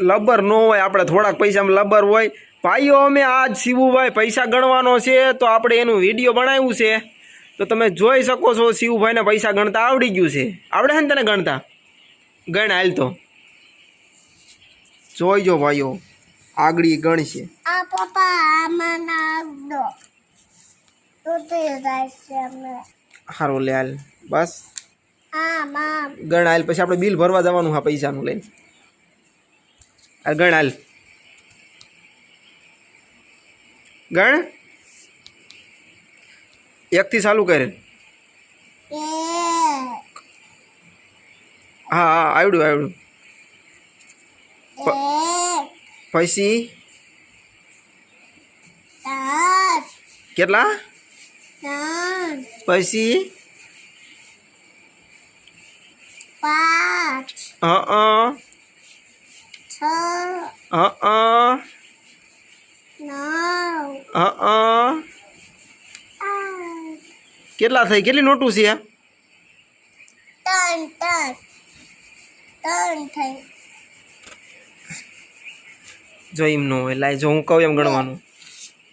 લબર ન હોય આપણે થોડાક પૈસામાં લબર હોય. ભાઈઓ અમે આજ શિવુભાઈ પૈસા ગણવાનો છે તો આપણે એનું વીડિયો બનાવ્યું છે. તો તમે જોઈ શકો છો શિવુભાઈને પૈસા ગણતા આવડી ગયું છે. આવડે છે ને તને ગણતા? ગણ હાલ તો. જોઈજો ભાઈઓ આગળી ગણશે. સારું લે હાલ બસ. ગણ હાલ પછી આપણે બિલ ભરવા જવાનું હા પૈસાનું લઈને. હાલ ગણ હાલ. ગણ? એકથી ચાલુ કરે. હા હા આવડ્યું આવડ્યું પછી? કેટલા? પછી? પાંચ. અ અ Uh અ અ Uh અ કેટલા થઈ? કેટલી નોટું છે? ત્રણ ત્રણ. ત્રણ થઈ. જો એમ નો એટલે જો હું કહું એમ ગણવાનું.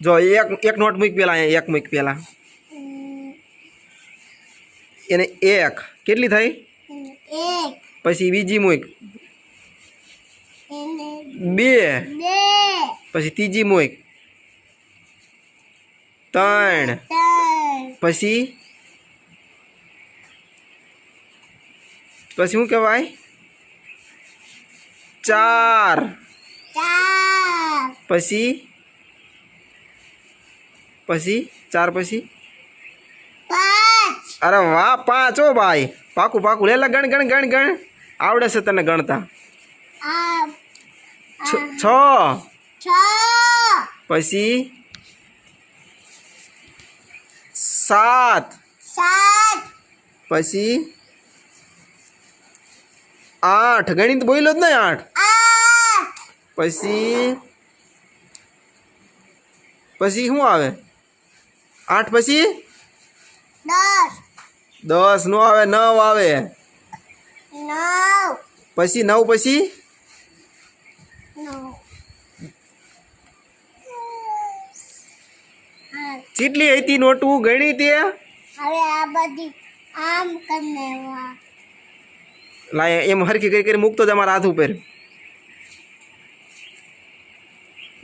જો એક એક નોટ મૂક પેલા અહીંયા એક મૂક પેલા. એને એક. કેટલી થઈ? એક. પછી બીજી મૂક. બે. પછી ત્રીજી મૂક. ત્રણ. પછી? પછી શું કહેવાય? ચાર. પછી? પછી? ચાર પછી? અરે વાહ પાંચ ઓ ભાઈ. પાકું પાકું. લે લે ગણ ગણ ગણ ગણ. આવડે છે તને ગણતા. આ છ- પછી સાત પછી આઠ ગણિત બોલ્યો જ નહીં આઠ પછી પછી શું આવે આઠ પછી દસ નો આવે નવ આવે પછી નવ પછી નવ હા, હતી નોટું? ગણી તે? હવે આ બધી આમ કરને લાય એમ હરખી કરી કરી મૂકતો તમારા હાથ ઉપર.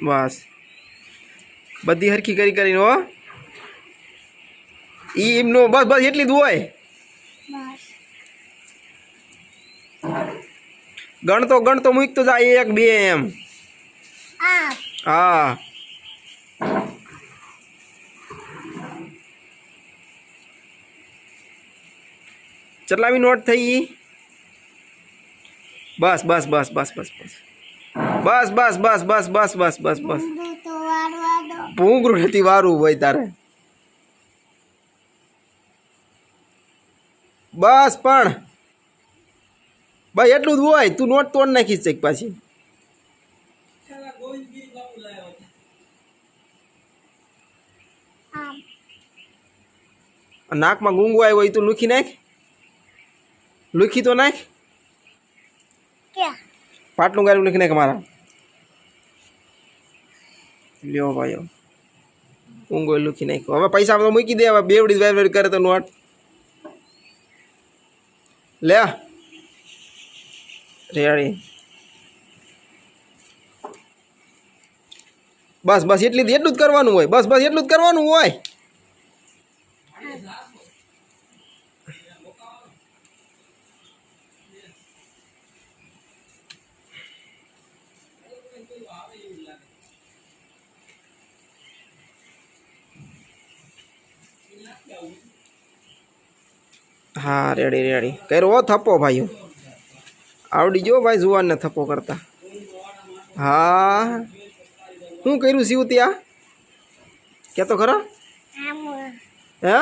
બસ. બધી હરખી કરી કરીને હો. ઈ એમનો બસ બસ એટલી જ હોય બસ ગણતો ગણતો મૂકતો જાય એક બે એમ હા ચટલાવી નોટ થઈ બસ બસ બસ બસ બસ બસ બસ બસ બસ બસ બસ બસ બસ બસ ભૂંગરું નથી વારું હોય તારે બસ પણ ભાઈ એટલું જ હોય તું નોટ તોડ નાખીશ ચેક પાછી. આમ નાકમાં ગુંગુ આવ્યો હોય તું લુખી નાખ. લુખી તો નાખ. ક્યાં? પાટલું ગાડી લુખી નાખ મારા. લ્યો ભાઈઓ ઊંઘો લુખી નાખ્યો. હવે પૈસા તો મૂકી દે હવે બેવડી વેરવેર કરે તો નોટ. લે રેડી. બસ બસ, એટલી જ- એટલું જ કરવાનું હોય. બસ બસ, એટલું જ કરવાનું હોય. હા, રેડી રેડી. કર્યો થપ્પો ભાઈઓ. આવડી ગયો ભાઈ જુવાનને થપ્પો કરતા? હા. શું કર્યું શિવ ત્યાં? કે તો ખરો? આમ હે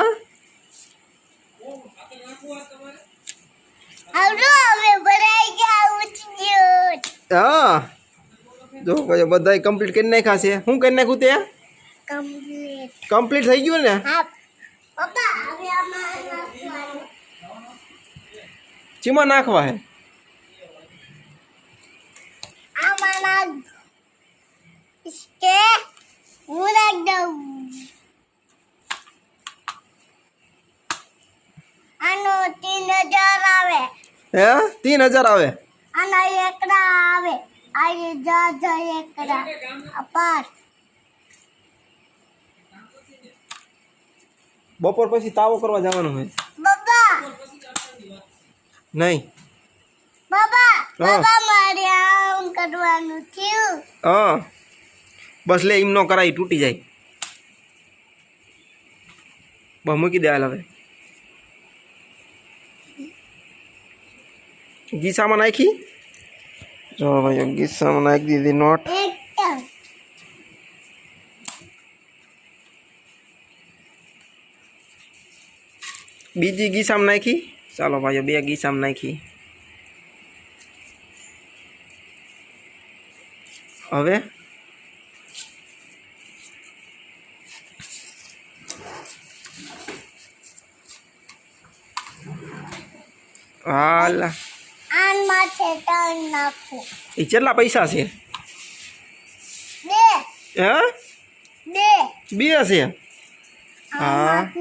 હા. જો ભાઈ બધાય કમ્પ્લીટ કરી નાખ્યા છે. શું કરી નાખ્યું ત્યાં? કમ્પ્લીટ થઈ ગયું ને? ચીમાં નાખવા હે આમાં કે હું નાખ દઉં. આનો તીન હજાર આવે. હે? તીન હજાર આવે? આના એકડા આવે. આ જા જા એકડા. અપાર. બપોર પછી તાવો કરવા જવાનું હોય. બાબા. નહીં. બાબા બાબા મારે આમ કરવાનું થયું. હા. બસ લે એમ નો કરાય તૂટી જાય. બસ મૂકી દે હાલ હવે. ગીસામાં નાખી? જો ભાઈ ગીસામાં નાખી દીધી નોટ. બીજી ગીસામાં નાખી? ચાલો ભાઈઓ બે ગીસામાં નાખી. હવે? હાલ. આન માથે ટન નાખું. એ કેટલા પૈસા છે? બે. હે? બે. બે છે? હા.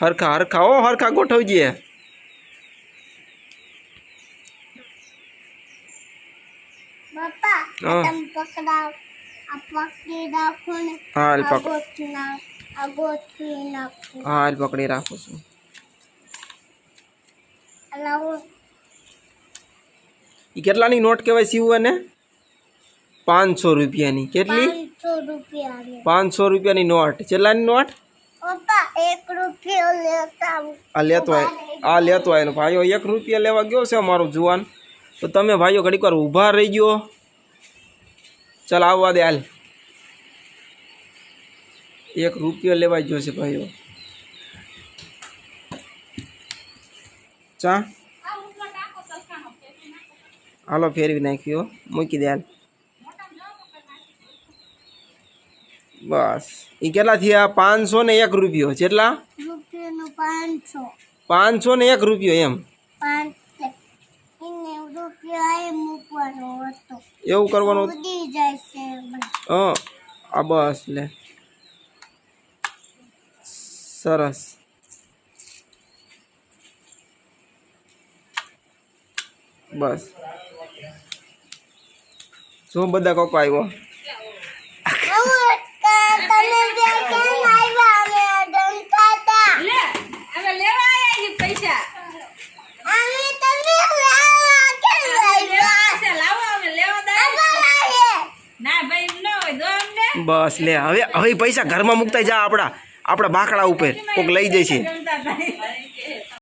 હરખા હરખા ઓ હરખા ગોઠવજે. તમે પકડાવ આ પકડી રાખો ને હાલ પકડ આ ગોઠવી નાખું હાલ પકડી રાખું છું લાવો એ કેટલાની નોટ કહેવાય સીવવાને પાંચસો રૂપિયાની કેટલી પાંચસો રૂપિયાની નોટ કેટલાની નોટ. આ લેતો આ લેતો આવેલો ભાઈઓ એક રૂપિયા લેવા ગયો છે અમારો જુવાન તો તમે ભાઈઓ ઘડીક વાર ઊભા રહી ગયો ચાલ આવવા દે હાલ એક રૂપિયો લેવા ગયો છે ભાઈઓ ચા હાલો ફેરવી નાખ્યો મૂકી દે હાલ બસ એ કેટલા થયા પાંચસો ને એક રૂપિયો કેટલા રૂપિયાનું પાંચસો પાંચસો ને એક રૂપિયો એમ પાંચ એને રૂપિયા મૂકવાનો હતો. એવું કરવાનું? ઉડી જાય છે હા આ બસ લે. સરસ. બસ. શું બધા કોકો આવ્યો આવું કા- તમે બે કેમ આવ્યા? અમે જમતા હતા. લે હવે લેવા આયા ઈ પૈસા અમે તમે લાવવા કેમ લેવા આવ્યા? આવશે, લાવો અમે લેવા દે આભાર આવીએ. ના ભાઈ ન હોય દો અમને બસ લે, હવે હવે પૈસા ઘરમાં મૂકતા જા આપણા આપણા બાકડા ઉપર કોક લઈ જશે.